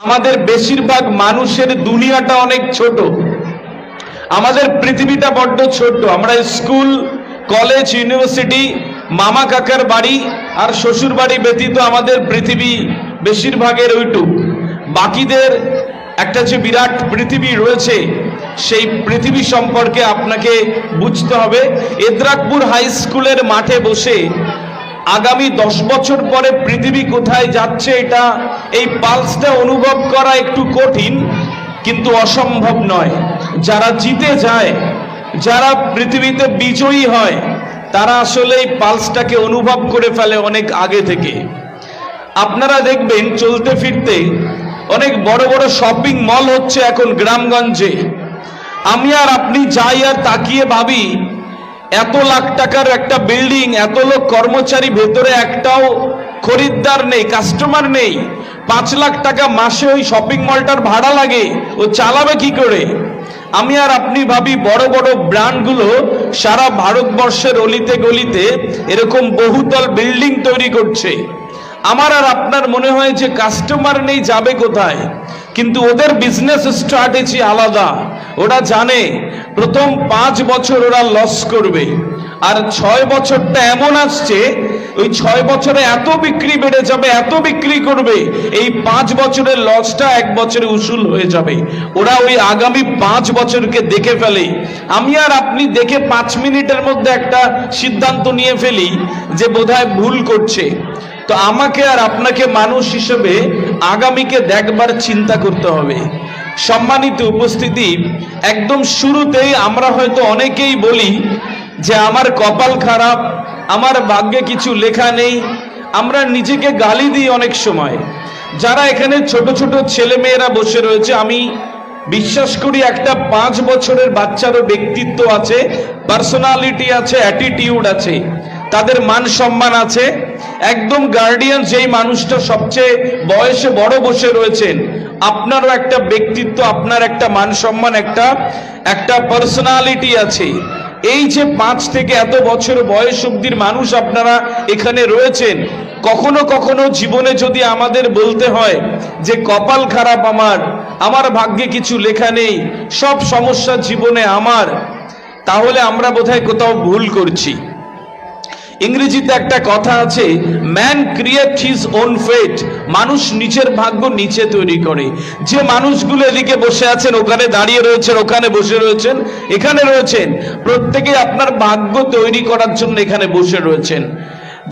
আমাদের বেশিরভাগ মানুষের দুনিয়াটা অনেক ছোট। আমাদের পৃথিবীটা বড্ড ছোট। আমরা স্কুল, কলেজ, ইউনিভার্সিটি, মামা কাকার বাড়ি আর শ্বশুর বাড়ি ব্যতীত আমাদের পৃথিবী বেশিরভাগের ওইটুক। বাকিদের একটা যে বিরাট পৃথিবী রয়েছে, সেই পৃথিবী সম্পর্কে আপনাকে বুঝতে হবে। এদ্রাকপুর হাই স্কুলের মাঠে বসে আগামী দশ বছর পরে পৃথিবী কোথায় যাচ্ছে এটা এই পালসটা অনুভব করা একটু কঠিন, কিন্তু অসম্ভব নয়। যারা জিতে যায়, যারা পৃথিবীতে বিজয়ী হয়, তারা আসলে এই পালসটাকে অনুভব করে ফেলে অনেক আগে থেকে। আপনারা দেখবেন চলতে ফিরতে অনেক বড় বড় শপিং মল হচ্ছে এখন গ্রামগঞ্জে। আমি আর আপনি যাই আর তাকিয়ে ভাবি এত লাখ টাকার একটা বিল্ডিং এত লোক কর্মচারী, ভেতরে একটাও খরিদ্দার নেই কাস্টমার নেই। পাঁচ লাখ টাকা মাসে ওই শপিং মলটার ভাড়া লাগে, ও চালাবে কি করে? আমি আর আপনি ভাবি বড় বড় ব্র্যান্ডগুলো সারা ভারতবর্ষের অলিতে গলিতে এরকম বহুতল বিল্ডিং তৈরি করছে। আমার আর আপনার মনে হয় যে কাস্টমার নেই, যাবে কোথায়? কিন্তু ওদের বিজনেস স্ট্র্যাটেজি আলাদা। ওরা জানে, প্রথম পাঁচ বছর ওরা লস করবে। আর ছয় বছরটা এমন আসছে, ওই ছয় বছরে এত বিক্রি বেড়ে যাবে, এত বিক্রি করবে, এই পাঁচ বছরের লসটা এক বছরে উসুল হয়ে যাবে। ওরা ওই আগামী পাঁচ বছরকে দেখে ফেলে। আমি আর আপনি দেখে পাঁচ মিনিটের মধ্যে একটা সিদ্ধান্ত নিয়ে ফেলি যে বোধহয় ভুল করছে। তো আমাকে আর আপনাকে মানুষ হিসেবে আগামীকে দেখবার চিন্তা করতে হবে। সম্মানিত উপস্থিতি, একদম শুরুতেই আমরা হয়তো অনেকেই বলি যে আমার কপাল খারাপ, আমার ভাগ্যে কিছু লেখা নেই, আমরা নিজেকে গালি দিই অনেক সময়। যারা এখানে ছোট ছোট ছেলে মেয়েরা বসে রয়েছে, আমি বিশ্বাস করি একটা পাঁচ বছরের বাচ্চারও ব্যক্তিত্ব আছে, পার্সোনালিটি আছে অ্যাটিটিউড আছে, তাদের মান সম্মান আছে একদম গার্ডিয়ান যেই মানুষটা সবচেয়ে বয়সে বড় বসে রয়েছেন, আপনারও একটা ব্যক্তিত্ব, আপনার একটা মান সম্মান, একটা একটা পার্সোনালিটি আছে। এই যে পাঁচ থেকে এত বছর বয়স অব্দির মানুষ আপনারা এখানে রয়েছেন, কখনো কখনো জীবনে যদি আমাদের বলতে হয় যে, কপাল খারাপ আমার আমার ভাগ্যে কিছু লেখা নেই, সব সমস্যা জীবনে আমার, তাহলে আমরা বোধহয় কোথাও ভুল করছি। ইংরেজিতে একটা কথা আছে man create his own fate মানুষ নিচের ভাগ্য নিচে তৈরি করে। যে মানুষগুলো এদিকে বসে আছেন, ওখানে দাঁড়িয়ে রয়েছেন, ওখানে বসে রয়েছেন, এখানে রয়েছেন, প্রত্যেকে আপনার ভাগ্য তৈরি করার জন্য এখানে বসে রয়েছেন।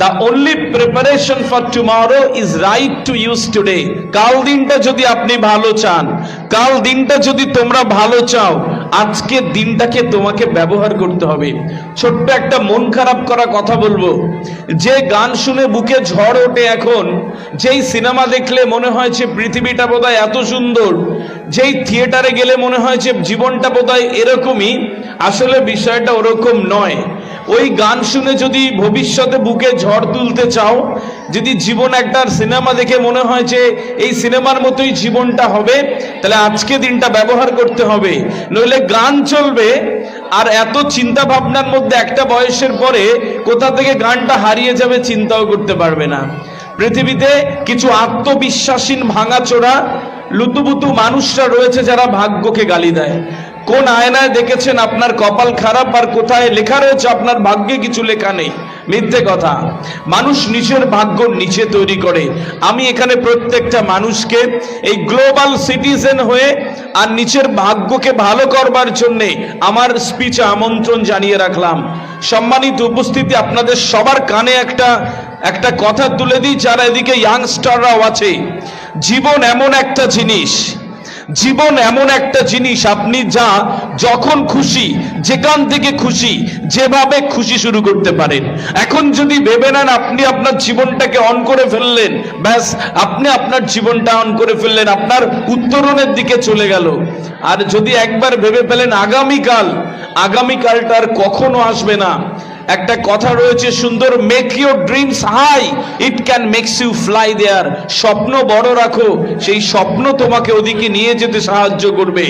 The only preparation for tomorrow is right to use today কাল দিনটা যদি আপনি ভালো চান, কাল দিনটা যদি তোমরা ভালো চাও আজকে দিনটাকে তোমাকে ব্যবহার করতে হবে। ছোট্ট একটা মন খারাপ করা কথা বলব। যে গান শুনে বুকে ঝড় ওঠে এখন, যেই সিনেমা দেখলে মনে হয় যে পৃথিবীটা বোধহয় এত সুন্দর, যেই থিয়েটারে গেলে মনে হয় যে জীবনটা বোধহয় এরকমই, আসলে বিষয়টা ওরকম নয়। ওই গান শুনে যদি ভবিষ্যতে বুকে ঝড় তুলতে চাও যদি জীবন একটা সিনেমা দেখে মনে হয় যে এই সিনেমার মতোই জীবনটা হবে, তাহলে আজকে দিনটা ব্যবহার করতে হবে। নইলে গান চলবে, আর এত চিন্তা ভাবনার মধ্যে একটা বয়সের পরে কোথা থেকে গানটা হারিয়ে যাবে চিন্তাও করতে পারবে না। পৃথিবীতে কিছু আত্মবিশ্বাসীন ভাঙাচোরা, লুতুপুতু মানুষরা রয়েছে যারা ভাগ্যকে গালি দেয়। কোন আয়নায় দেখেছেন আপনার কপাল খারাপ আর কোথায় লেখা রয়েছে আপনার ভাগ্যে কিছু লেখা নেই। মিথ্যে কথা। মানুষ নিজের ভাগ্য নিচে তৈরি করে। আমি এখানে প্রত্যেকটা মানুষকে এই গ্লোবাল সিটিজেন হয়ে আর নিচের ভাগ্যকে ভালো করবার জন্যে আমার স্পিচে আমন্ত্রণ জানিয়ে রাখলাম। সম্মানিত উপস্থিতি, আপনাদের সবার কানে একটা একটা কথা তুলে দিই, যারা এদিকে ইয়াংস্টাররাও আছে। জীবন এমন একটা জিনিস। জীবন এমন একটা জিনিস, আপনি যা যখন খুশি, যেখান থেকে খুশি, যেভাবে খুশি শুরু করতে পারেন। এখন যদি ভেবে নেন, আপনি আপনার জীবনটাকে অন করে ফেললেন, ব্যাস, আপনি আপনার জীবনটা অন করে ফেললেন, আপনার উত্তরণের দিকে চলে গেল। আর যদি একবার ভেবে ফেলেন, আগামীকাল, আগামীকালটা আর কখনো আসবে না। একটা কথা রয়েছে সুন্দর make your dreams high it can makes you fly there স্বপ্ন বড় রাখো, সেই স্বপ্ন তোমাকে ওদিকে নিয়ে যেতে সাহায্য করবে।